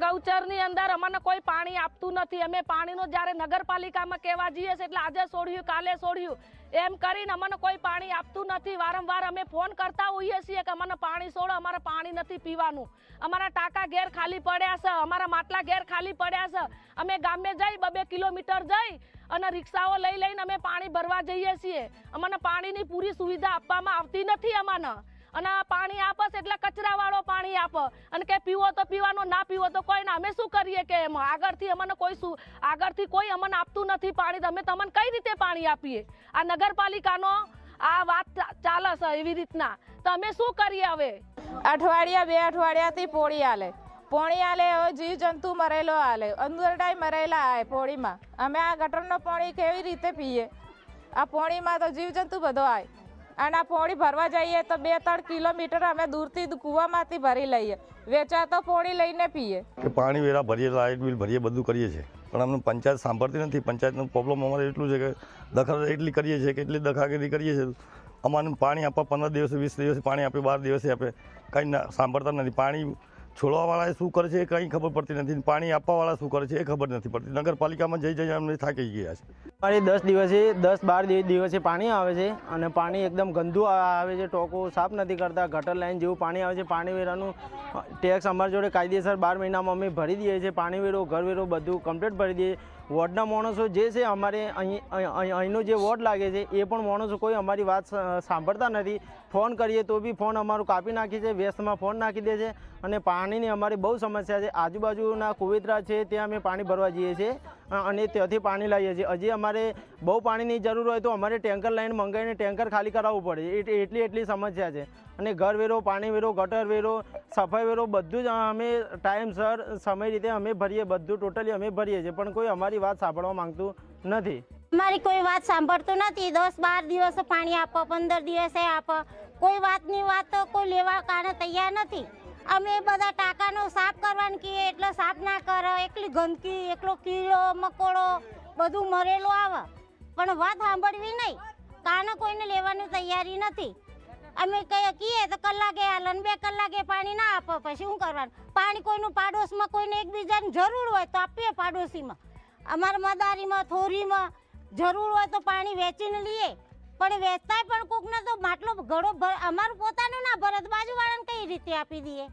ગૌચરની અંદર અમને કોઈ પાણી આપતું નથી. અમે પાણીનું જ્યારે નગરપાલિકામાં કહેવા જઈએ છીએ એટલે આજે છોડ્યું કાલે છોડ્યું એમ કરીને અમને કોઈ પાણી આપતું નથી. વારંવાર અમે ફોન કરતા હોઈએ છીએ કે અમને પાણી છોડો અમારે પાણી નથી પીવાનું. અમારા ટાંકા ઘેર ખાલી પડ્યા છે, અમારા માટલા ઘેર ખાલી પડ્યા છે. અમે ગામે જઈ, બબે કિલોમીટર જઈ અને રિક્ષાઓ લઈ લઈને અમે પાણી ભરવા જઈએ છીએ. અમને પાણીની પૂરી સુવિધા આપવામાં આવતી નથી અમને. અને આ પાણી આપસ એટલે કચરાવાળો પાણી આપ. અને કે પીવો તો પીવાનો, ના પીવો તો કોઈ ના. અમે શું કરીએ કે એમાં? આગળથી અમને કોઈ શું આગળથી કોઈ અમને આપતું નથી પાણી. અમે તમને કઈ રીતે પાણી આપીએ? આ નગરપાલિકાનો આ વાત ચાલે છે એવી રીતના. તો અમે શું કરીએ હવે? અઠવાડિયા બે અઠવાડિયાથી પોળી આલે. પોણી આલે, હવે જીવ જંતુ મરેલો આલે. અંદરડાય મરેલા આવે પોળીમાં અમે આ ગટરનો પોણી કેવી રીતે પીએ? આ પોણીમાં તો જીવ જંતુ બધો આય. અને પોણી ભરવા જઈએ તો બે ત્રણ કિલોમીટર અમે દૂરથી કૂવામાંથી ભરી લઈએ. વેચાતો પોણી લઈને પીએ. કે પાણી વેરા ભરીએ, લાઇટ બિલ ભરીએ, બધું કરીએ છીએ. પણ અમને પંચાયત સાંભળતી નથી. પંચાયતનો પ્રોબ્લેમ અમારે એટલું છે કે દખલ એટલી કરીએ છીએ કે એટલી દખાગીરી કરીએ છીએ. અમારું પાણી આપવા પંદર દિવસે, વીસ દિવસે પાણી આપે, બાર દિવસે આપે. કંઈ સાંભળતા નથી. પાણી છોડવાવાળાએ શું કરે છે એ કંઈ ખબર પડતી નથી. પાણી આપવાવાળા શું કરે છે એ ખબર નથી પડતી. નગરપાલિકામાં જઈ જઈ અમને થાકી ગયા છે. અમારે દસ દિવસે, દસ બાર દિવસે પાણી આવે છે અને પાણી એકદમ ગંદુ આવે છે, ટોકો સાફ નથી કરતા, ગટર લાઈન જેવું પાણી આવે છે. પાણી વેરાનું ટેક્સ અમારી જોડે કાયદેસર બાર મહિનામાં અમે ભરી દઈએ છીએ. પાણી વેરો, ઘર વેરો બધું કમ્પ્લીટ ભરી દઈએ. વોર્ડના માણસો જે છે અમારે અહીં, અહીં- અહીં- અહીંનો જે વોર્ડ લાગે છે, એ પણ માણસો કોઈ અમારી વાત સાંભળતા નથી. ફોન કરીએ તો બી ફોન અમારું કાપી નાખે છે, વ્યસ્તમાં ફોન નાખી દે છે અને પાણીની અમારી બહુ સમસ્યા છે. આજુબાજુના કુવેતરા છે, ત્યાં અમે પાણી ભરવા જઈએ છીએ. અને ત્યાંથી પાણી લાવીએ છીએ. હજી અમારે બહુ પાણીની જરૂર હોય તો અમારે ટેન્કર લાઈન મંગાવીને ટેન્કર ખાલી કરાવવું પડે. એટ- એટલી એટલી સમસ્યા છે. અને ઘર વેરો, પાણી વેરો, ગટર વેરો, સફાઈ વેરો બધું જ અમે ટાઈમસર સમય રીતે અમે ભરીએ. બધું ટોટલી અમે ભરીએ છીએ. પણ કોઈ અમારી વાત સાંભળવા માંગતું નથી. અમારી કોઈ વાત સાંભળતું નથી. દસ બાર દિવસે પાણી આપો, પંદર દિવસે આપો. કોઈ વાતની વાત તો કોઈ લેવા કારણે તૈયાર નથી. અમે બધા ટાંકાનો સાફ કરવાનું કહીએ એટલે સાફ ના કરો, એકલી ગંદકી, એકલો કીડો મકોડો, બધું મરેલું આવે. પણ વાત સાંભળવી નહીં. કાને કોઈને લેવાની તૈયારી નથી. અમે કહીએ કહીએ તો કલાકે હાલે ને બે કલાકે પાણી ના આપો, પછી શું કરવાનું? પાણી કોઈનું પાડોશમાં કોઈને એકબીજાની જરૂર હોય તો આપીએ પાડોશીમાં. અમારા મદારીમાં, થોરીમાં જરૂર હોય તો પાણી વેચીને લઈએ પણ વેચતાય પણ કોકને તો માટલો ઘડો ભર, અમારું પોતાનું ના રીતે આપી દઈએ.